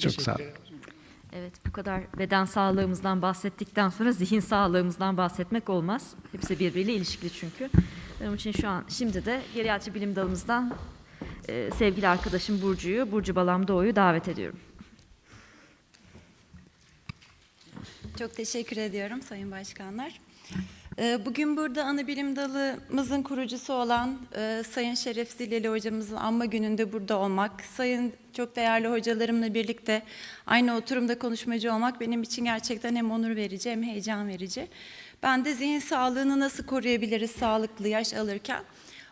Çok sağ olun. Evet bu kadar beden sağlığımızdan bahsettikten sonra zihin sağlığımızdan bahsetmek olmaz. Hepsi birbiriyle ilişkili çünkü. Onun için şu an şimdi de geriatri bilim dalımızdan e, sevgili arkadaşım Burcu'yu, Burcu Balam Doğu'yu davet ediyorum. Çok teşekkür ediyorum Sayın Başkanlar. Ee, Bugün burada ana bilim dalımızın kurucusu olan e, Sayın Şeref Zileli hocamızın anma gününde burada olmak, sayın çok değerli hocalarımla birlikte aynı oturumda konuşmacı olmak benim için gerçekten hem onur verici hem heyecan verici. Ben de zihin sağlığını nasıl koruyabiliriz sağlıklı yaş alırken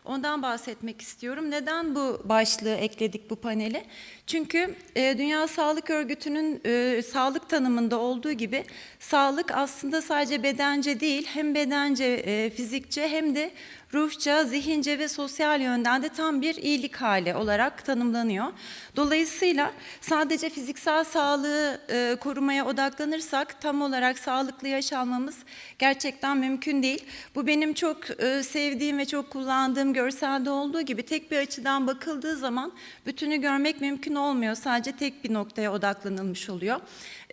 Ondan bahsetmek istiyorum. Neden bu başlığı ekledik bu paneli? Çünkü e, Dünya Sağlık Örgütü'nün e, sağlık tanımında olduğu gibi sağlık aslında sadece bedence değil, hem bedence, e, fizikçe hem de ruhça, zihince ve sosyal yönden de tam bir iyilik hali olarak tanımlanıyor. Dolayısıyla sadece fiziksel sağlığı e, korumaya odaklanırsak tam olarak sağlıklı yaş almamız gerçekten mümkün değil. Bu benim çok e, sevdiğim ve çok kullandığım görselde olduğu gibi tek bir açıdan bakıldığı zaman bütünü görmek mümkün olmuyor. Sadece tek bir noktaya odaklanılmış oluyor.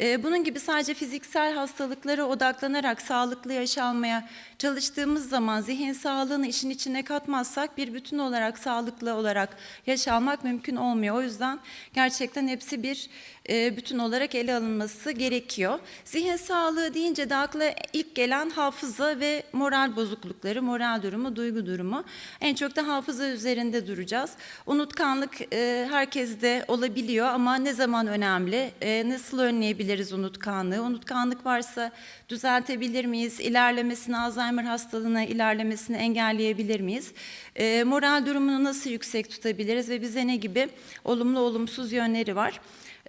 E, bunun gibi sadece fiziksel hastalıklara odaklanarak sağlıklı yaş almaya çalıştığımız zaman zihin sağlığını işin içine katmazsak bir bütün olarak sağlıklı olarak yaş almak mümkün olmuyor. O yüzden gerçekten hepsi bir e, bütün olarak ele alınması gerekiyor. Zihin sağlığı deyince de akla ilk gelen hafıza ve moral bozuklukları, moral durumu, duygu durumu. En çok da hafıza üzerinde duracağız. Unutkanlık e, herkeste olabiliyor ama ne zaman önemli? E, nasıl önleyebiliriz unutkanlığı? Unutkanlık varsa düzeltebilir miyiz? İlerlemesini, Alzheimer hastalığına ilerlemesini engelleyebilir miyiz? E, moral durumunu nasıl yüksek tutabiliriz ve bize ne gibi olumlu olumsuz yönleri var?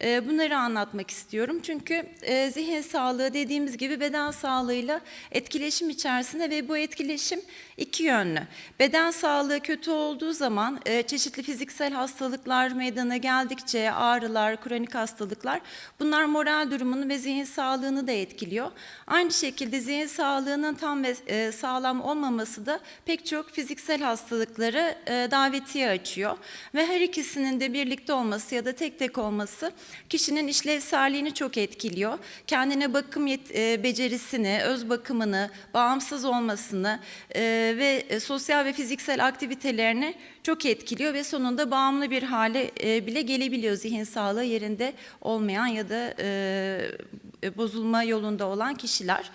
E, Bunları anlatmak istiyorum. Çünkü e, zihin sağlığı dediğimiz gibi beden sağlığıyla etkileşim içerisinde ve bu etkileşim iki yönlü. Beden sağlığı kötü olduğu zaman e, çeşitli fiziksel hastalıklar meydana geldikçe ağrılar, kronik hastalıklar bunlar moral durumunu ve zihin sağlığını da etkiliyor. Aynı şekilde zihin sağlığının tam ve e, sağlam olmaması da pek çok fiziksel hastalıkları davetiye açıyor. Ve her ikisinin de birlikte olması ya da tek tek olması kişinin işlevselliğini çok etkiliyor. Kendine bakım e, becerisini, öz bakımını, bağımsız olmasını e, ve e, sosyal ve fiziksel aktivitelerini çok etkiliyor ve sonunda bağımlı bir hale e, bile gelebiliyor zihin sağlığı yerinde olmayan ya da e, e, bozulma yolunda olan kişiler.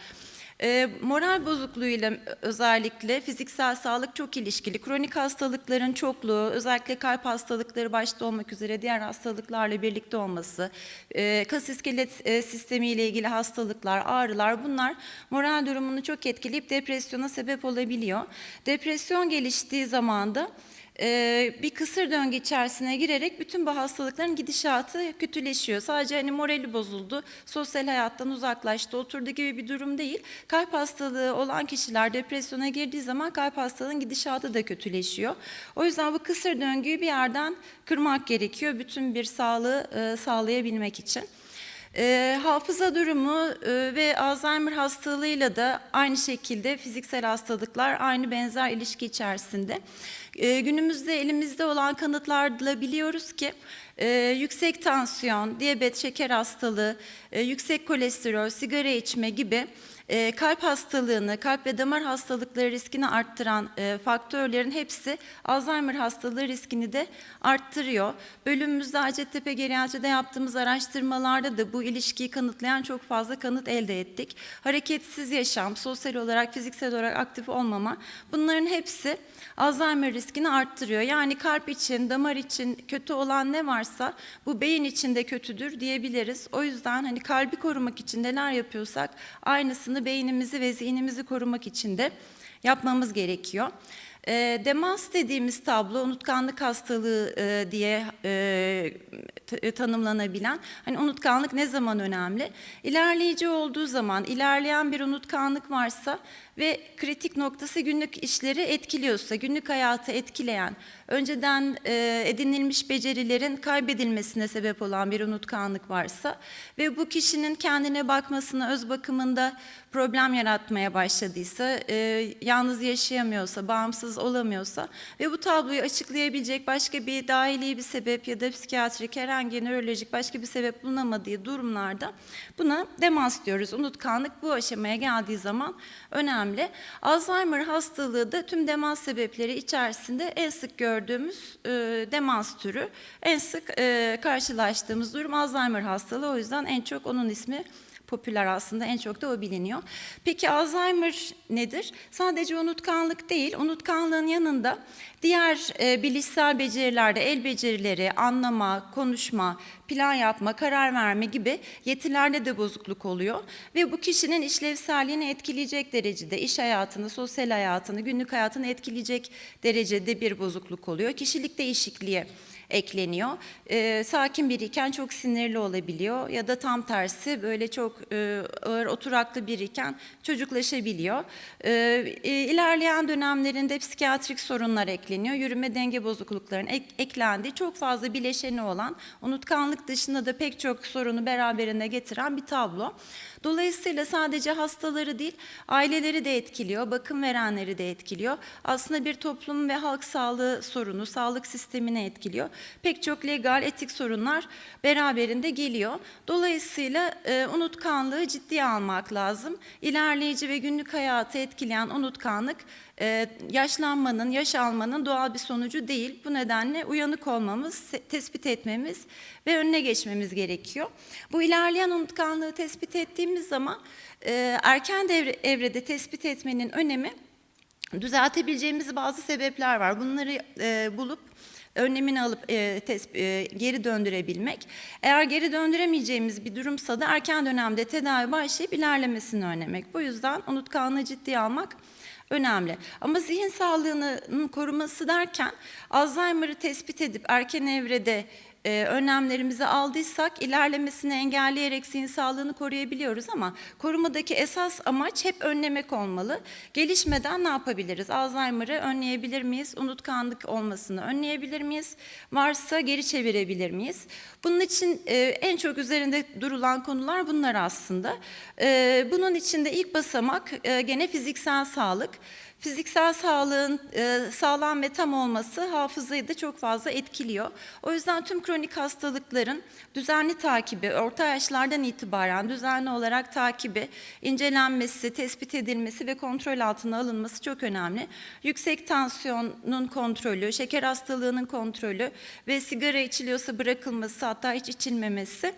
E, moral bozukluğuyla özellikle fiziksel sağlık çok ilişkili. Kronik hastalıkların çokluğu, özellikle kalp hastalıkları başta olmak üzere diğer hastalıklarla birlikte olması, e, kas iskelet e, sistemiyle ilgili hastalıklar, ağrılar bunlar moral durumunu çok etkileyip depresyona sebep olabiliyor. Depresyon geliştiği zaman da bir kısır döngü içerisine girerek bütün bu hastalıkların gidişatı kötüleşiyor. Sadece hani morali bozuldu, sosyal hayattan uzaklaştı, oturdu gibi bir durum değil. Kalp hastalığı olan kişiler depresyona girdiği zaman kalp hastalığının gidişatı da kötüleşiyor. O yüzden bu kısır döngüyü bir yerden kırmak gerekiyor bütün bir sağlığı sağlayabilmek için. E, hafıza durumu e, ve Alzheimer hastalığıyla da aynı şekilde fiziksel hastalıklar aynı benzer ilişki içerisinde. E, günümüzde elimizde olan kanıtlarla biliyoruz ki e, yüksek tansiyon, diyabet, şeker hastalığı, e, yüksek kolesterol, sigara içme gibi e, kalp hastalığını, kalp ve damar hastalıkları riskini arttıran e, faktörlerin hepsi Alzheimer hastalığı riskini de arttırıyor. Bölümümüzde Hacettepe Geriatri'de yaptığımız araştırmalarda da bu ilişkiyi kanıtlayan çok fazla kanıt elde ettik. Hareketsiz yaşam, sosyal olarak, fiziksel olarak aktif olmama bunların hepsi Alzheimer riskini arttırıyor. Yani kalp için, damar için kötü olan ne varsa bu beyin için de kötüdür diyebiliriz. O yüzden hani kalbi korumak için neler yapıyorsak aynısını beynimizi ve zihnimizi korumak için de yapmamız gerekiyor. E, demans dediğimiz tablo unutkanlık hastalığı e, diye e, t- tanımlanabilen hani unutkanlık ne zaman önemli? İlerleyici olduğu zaman ilerleyen bir unutkanlık varsa ve kritik noktası günlük işleri etkiliyorsa, günlük hayatı etkileyen, önceden e, edinilmiş becerilerin kaybedilmesine sebep olan bir unutkanlık varsa ve bu kişinin kendine bakmasına, öz bakımında problem yaratmaya başladıysa, e, yalnız yaşayamıyorsa, bağımsız rahatsız olamıyorsa ve bu tabloyu açıklayabilecek başka bir dahili bir sebep ya da psikiyatrik herhangi nörolojik başka bir sebep bulunamadığı durumlarda buna demans diyoruz. Unutkanlık bu aşamaya geldiği zaman önemli. Alzheimer hastalığı da tüm demans sebepleri içerisinde en sık gördüğümüz e, demans türü. En sık e, karşılaştığımız durum Alzheimer hastalığı. O yüzden en çok onun ismi popüler aslında en çok da o biliniyor. Peki Alzheimer nedir? Sadece unutkanlık değil, unutkanlığın yanında diğer e, bilişsel becerilerde el becerileri, anlama, konuşma, plan yapma, karar verme gibi yetilerde de bozukluk oluyor ve bu kişinin işlevselliğini etkileyecek derecede iş hayatını, sosyal hayatını, günlük hayatını etkileyecek derecede bir bozukluk oluyor. Kişilik değişikliği ekleniyor. Ee, sakin biriyken çok sinirli olabiliyor ya da tam tersi böyle çok e, ağır oturaklı biriyken çocuklaşabiliyor. Ee, e, ilerleyen dönemlerinde psikiyatrik sorunlar ekleniyor. Yürüme denge bozukluklarının ek- eklendiği çok fazla bileşeni olan unutkanlık dışında da pek çok sorunu beraberinde getiren bir tablo. Dolayısıyla sadece hastaları değil, aileleri de etkiliyor, bakım verenleri de etkiliyor. Aslında bir toplum ve halk sağlığı sorunu, sağlık sistemini etkiliyor. Pek çok legal, etik sorunlar beraberinde geliyor. Dolayısıyla e, unutkanlığı ciddiye almak lazım. İlerleyici ve günlük hayatı etkileyen unutkanlık e, yaşlanmanın, yaş almanın doğal bir sonucu değil. Bu nedenle uyanık olmamız, tespit etmemiz ve önüne geçmemiz gerekiyor. Bu ilerleyen unutkanlığı tespit ettiğimiz zaman e, erken devre, evrede tespit etmenin önemi düzeltebileceğimiz bazı sebepler var. Bunları e, bulup önlemini alıp e, tesp- e, geri döndürebilmek. Eğer geri döndüremeyeceğimiz bir durumsa da erken dönemde tedavi başlayıp ilerlemesini önlemek. Bu yüzden unutkanlığı ciddiye almak önemli. Ama zihin sağlığının koruması derken Alzheimer'ı tespit edip erken evrede e, önlemlerimizi aldıysak ilerlemesini engelleyerek zihin sağlığını koruyabiliyoruz ama korumadaki esas amaç hep önlemek olmalı. Gelişmeden ne yapabiliriz? Alzheimer'ı önleyebilir miyiz? Unutkanlık olmasını önleyebilir miyiz? Varsa geri çevirebilir miyiz? Bunun için e, en çok üzerinde durulan konular bunlar aslında. E, bunun içinde ilk basamak e, gene fiziksel sağlık. Fiziksel sağlığın e, sağlam ve tam olması hafızayı da çok fazla etkiliyor. O yüzden tüm kronik hastalıkların düzenli takibi, orta yaşlardan itibaren düzenli olarak takibi, incelenmesi, tespit edilmesi ve kontrol altına alınması çok önemli. Yüksek tansiyonun kontrolü, şeker hastalığının kontrolü ve sigara içiliyorsa bırakılması hatta hiç içilmemesi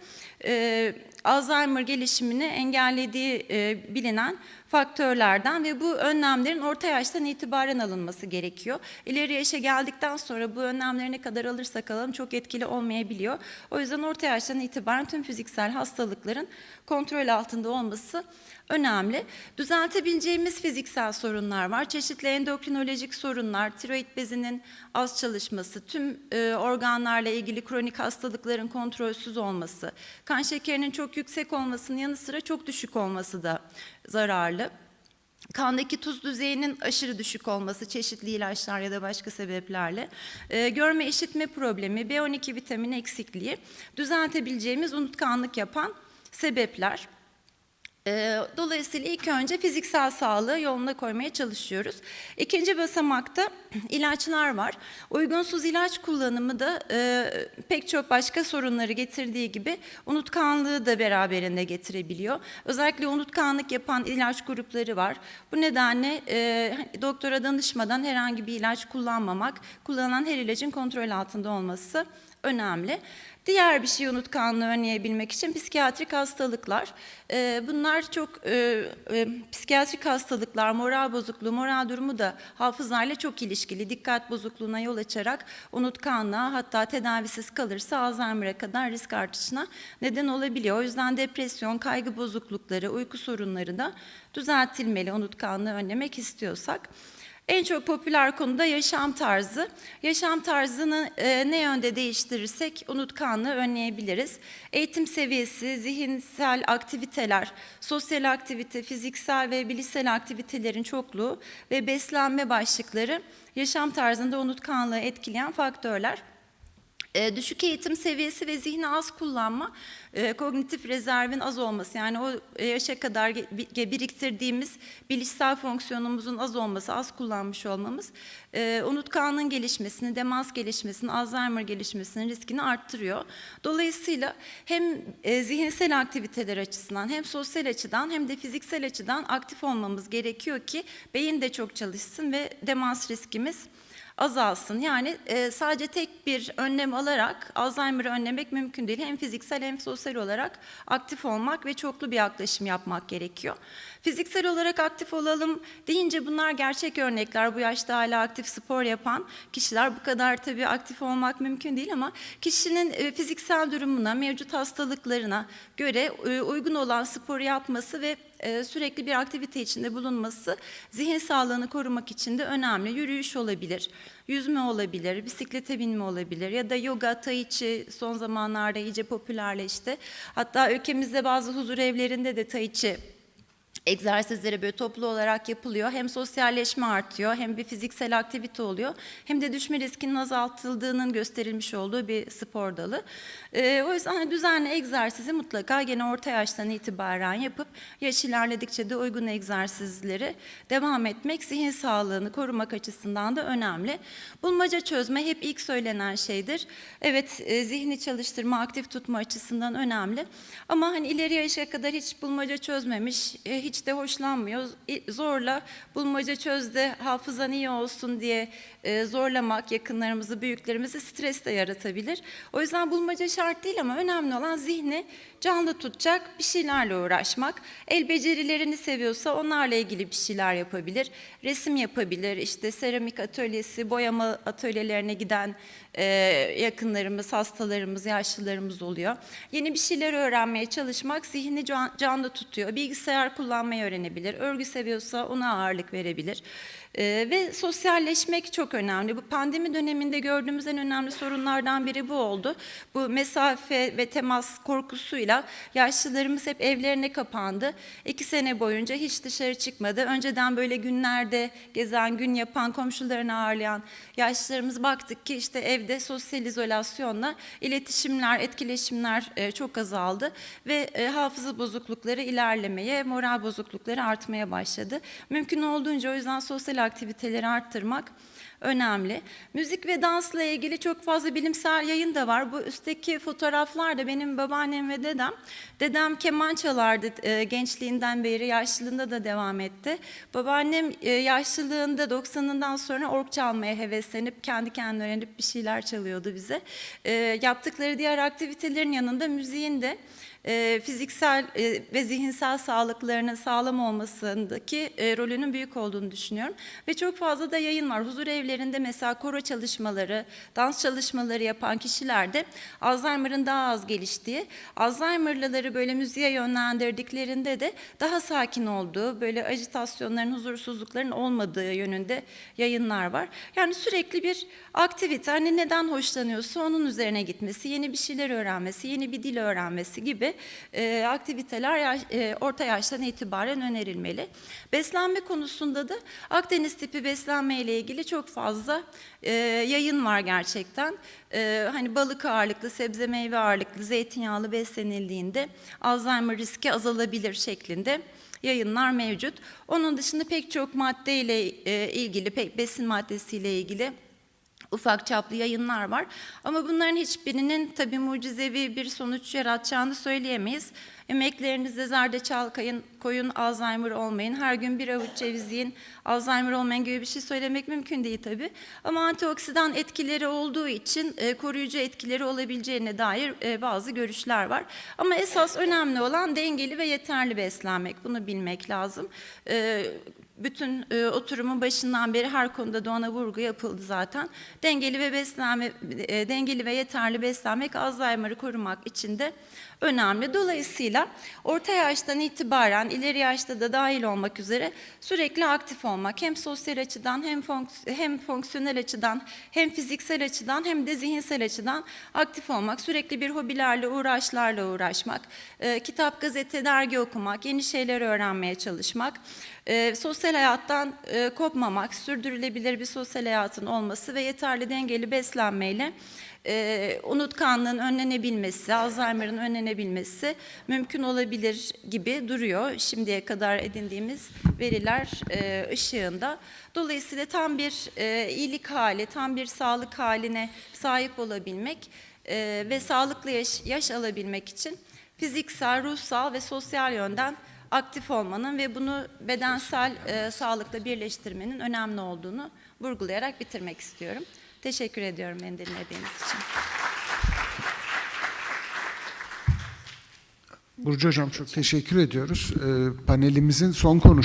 e, Alzheimer gelişimini engellediği e, bilinen faktörlerden ve bu önlemlerin orta yaştan itibaren alınması gerekiyor. İleri yaşa geldikten sonra bu önlemleri ne kadar alırsak alalım çok etkili olmayabiliyor. O yüzden orta yaştan itibaren tüm fiziksel hastalıkların kontrol altında olması önemli. Düzeltebileceğimiz fiziksel sorunlar var. Çeşitli endokrinolojik sorunlar, tiroid bezinin az çalışması, tüm e, organlarla ilgili kronik hastalıkların kontrolsüz olması, kan şekerinin çok yüksek olmasının yanı sıra çok düşük olması da zararlı. Kandaki tuz düzeyinin aşırı düşük olması çeşitli ilaçlar ya da başka sebeplerle, e, görme işitme problemi, B12 vitamini eksikliği düzeltebileceğimiz unutkanlık yapan sebepler. Ee, Dolayısıyla ilk önce fiziksel sağlığı yoluna koymaya çalışıyoruz. İkinci basamakta ilaçlar var. Uygunsuz ilaç kullanımı da e, pek çok başka sorunları getirdiği gibi unutkanlığı da beraberinde getirebiliyor. Özellikle unutkanlık yapan ilaç grupları var. Bu nedenle e, doktora danışmadan herhangi bir ilaç kullanmamak, kullanılan her ilacın kontrol altında olması önemli. Diğer bir şey unutkanlığı önleyebilmek için psikiyatrik hastalıklar. Ee, bunlar çok e, e, psikiyatrik hastalıklar, moral bozukluğu, moral durumu da hafızayla çok ilişkili. Dikkat bozukluğuna yol açarak unutkanlığa hatta tedavisiz kalırsa Alzheimer'a kadar risk artışına neden olabiliyor. O yüzden depresyon, kaygı bozuklukları, uyku sorunları da düzeltilmeli unutkanlığı önlemek istiyorsak. En çok popüler konu da yaşam tarzı. Yaşam tarzını e, ne yönde değiştirirsek unutkanlığı önleyebiliriz. Eğitim seviyesi, zihinsel aktiviteler, sosyal aktivite, fiziksel ve bilişsel aktivitelerin çokluğu ve beslenme başlıkları yaşam tarzında unutkanlığı etkileyen faktörler. E, düşük eğitim seviyesi ve zihni az kullanma, e, kognitif rezervin az olması yani o yaşa kadar biriktirdiğimiz bilişsel fonksiyonumuzun az olması, az kullanmış olmamız e, unutkanlığın gelişmesini, demans gelişmesini, Alzheimer gelişmesinin riskini arttırıyor. Dolayısıyla hem e, zihinsel aktiviteler açısından hem sosyal açıdan hem de fiziksel açıdan aktif olmamız gerekiyor ki beyin de çok çalışsın ve demans riskimiz azalsın. Yani e, sadece tek bir önlem alarak Alzheimer'ı önlemek mümkün değil. Hem fiziksel hem sosyal olarak aktif olmak ve çoklu bir yaklaşım yapmak gerekiyor. Fiziksel olarak aktif olalım deyince bunlar gerçek örnekler. Bu yaşta hala aktif spor yapan kişiler bu kadar tabii aktif olmak mümkün değil ama kişinin e, fiziksel durumuna, mevcut hastalıklarına göre e, uygun olan sporu yapması ve e, sürekli bir aktivite içinde bulunması zihin sağlığını korumak için de önemli. Yürüyüş olabilir, yüzme olabilir, bisiklete binme olabilir ya da yoga, tai chi son zamanlarda iyice popülerleşti. Hatta ülkemizde bazı huzur evlerinde de tai chi egzersizleri böyle toplu olarak yapılıyor. Hem sosyalleşme artıyor, hem bir fiziksel aktivite oluyor, hem de düşme riskinin azaltıldığının gösterilmiş olduğu bir spor dalı. Ee, o yüzden hani düzenli egzersizi mutlaka gene orta yaştan itibaren yapıp yaş ilerledikçe de uygun egzersizleri devam etmek zihin sağlığını korumak açısından da önemli. Bulmaca çözme hep ilk söylenen şeydir. Evet, e, zihni çalıştırma, aktif tutma açısından önemli. Ama hani ileri yaşa kadar hiç bulmaca çözmemiş, e, hiç de hoşlanmıyor. İ- Zorla bulmaca çöz de hafızan iyi olsun diye e, zorlamak yakınlarımızı, büyüklerimizi stres de yaratabilir. O yüzden bulmaca şart değil ama önemli olan zihni canlı tutacak bir şeylerle uğraşmak. El becerilerini seviyorsa onlarla ilgili bir şeyler yapabilir. Resim yapabilir, işte seramik atölyesi, boyama atölyelerine giden e, yakınlarımız, hastalarımız, yaşlılarımız oluyor. Yeni bir şeyler öğrenmeye çalışmak zihni can- canlı tutuyor. Bilgisayar kullanmayı öğrenebilir. Örgü seviyorsa ona ağırlık verebilir. E, ve sosyalleşmek çok önemli. Bu pandemi döneminde gördüğümüz en önemli sorunlardan biri bu oldu. Bu mesafe ve temas korkusuyla yaşlılarımız hep evlerine kapandı. İki sene boyunca hiç dışarı çıkmadı. Önceden böyle günlerde gezen, gün yapan, komşularını ağırlayan yaşlılarımız baktık ki işte evde sosyal izolasyonla iletişimler, etkileşimler e, çok azaldı ve e, hafıza bozuklukları ilerlemeye, moral bozuklukları artmaya başladı. Mümkün olduğunca o yüzden sosyal aktiviteleri arttırmak önemli. Müzik ve dansla ilgili çok fazla bilimsel yayın da var. Bu üstteki fotoğraflar da benim babaannem ve dedem. Dedem keman çalardı e, gençliğinden beri, yaşlılığında da devam etti. Babaannem e, yaşlılığında 90'ından sonra org çalmaya heveslenip kendi kendine öğrenip bir şeyler çalıyordu bize. E, yaptıkları diğer aktivitelerin yanında müziğin de e, fiziksel e, ve zihinsel sağlıklarının sağlam olmasındaki e, rolünün büyük olduğunu düşünüyorum. Ve çok fazla da yayın var. Huzur evlerinde mesela koro çalışmaları, dans çalışmaları yapan kişilerde Alzheimer'ın daha az geliştiği, Alzheimer'lıları böyle müziğe yönlendirdiklerinde de daha sakin olduğu, böyle ajitasyonların, huzursuzlukların olmadığı yönünde yayınlar var. Yani sürekli bir aktivite, hani neden hoşlanıyorsa onun üzerine gitmesi, yeni bir şeyler öğrenmesi, yeni bir dil öğrenmesi gibi e, aktiviteler yaş- e, orta yaştan itibaren önerilmeli. Beslenme konusunda da Akdeniz tipi beslenme ile ilgili çok fazla e, yayın var gerçekten. E, hani balık ağırlıklı, sebze meyve ağırlıklı, zeytinyağlı beslenildiğinde Alzheimer riski azalabilir şeklinde yayınlar mevcut. Onun dışında pek çok maddeyle e, ilgili, pek besin maddesiyle ilgili ufak çaplı yayınlar var. Ama bunların hiçbirinin tabii mucizevi bir sonuç yaratacağını söyleyemeyiz. Emeklerinizde zerdeçal kayın, koyun, Alzheimer olmayın. Her gün bir avuç ceviz yiyin, Alzheimer olmayın gibi bir şey söylemek mümkün değil tabii. Ama antioksidan etkileri olduğu için e, koruyucu etkileri olabileceğine dair e, bazı görüşler var. Ama esas önemli olan dengeli ve yeterli beslenmek. Bunu bilmek lazım. E, bütün e, oturumun başından beri her konuda da ona vurgu yapıldı zaten. Dengeli ve beslenme e, dengeli ve yeterli beslenmek Alzheimer'ı korumak için de önemli. Dolayısıyla orta yaştan itibaren ileri yaşta da dahil olmak üzere sürekli aktif olmak hem sosyal açıdan hem fonks- hem fonksiyonel açıdan hem fiziksel açıdan hem de zihinsel açıdan aktif olmak, sürekli bir hobilerle, uğraşlarla uğraşmak, e, kitap, gazete, dergi okumak, yeni şeyler öğrenmeye çalışmak, e, sosyal hayattan e, kopmamak, sürdürülebilir bir sosyal hayatın olması ve yeterli dengeli beslenmeyle e, unutkanlığın önlenebilmesi, Alzheimer'ın önlenebilmesi mümkün olabilir gibi duruyor şimdiye kadar edindiğimiz veriler e, ışığında. Dolayısıyla tam bir e, iyilik hali, tam bir sağlık haline sahip olabilmek e, ve sağlıklı yaş, yaş alabilmek için fiziksel, ruhsal ve sosyal yönden aktif olmanın ve bunu bedensel e, sağlıkla birleştirmenin önemli olduğunu vurgulayarak bitirmek istiyorum. Teşekkür ediyorum beni dinlediğiniz için. Burcu Hocam çok teşekkür ediyoruz. Ee, panelimizin son konuş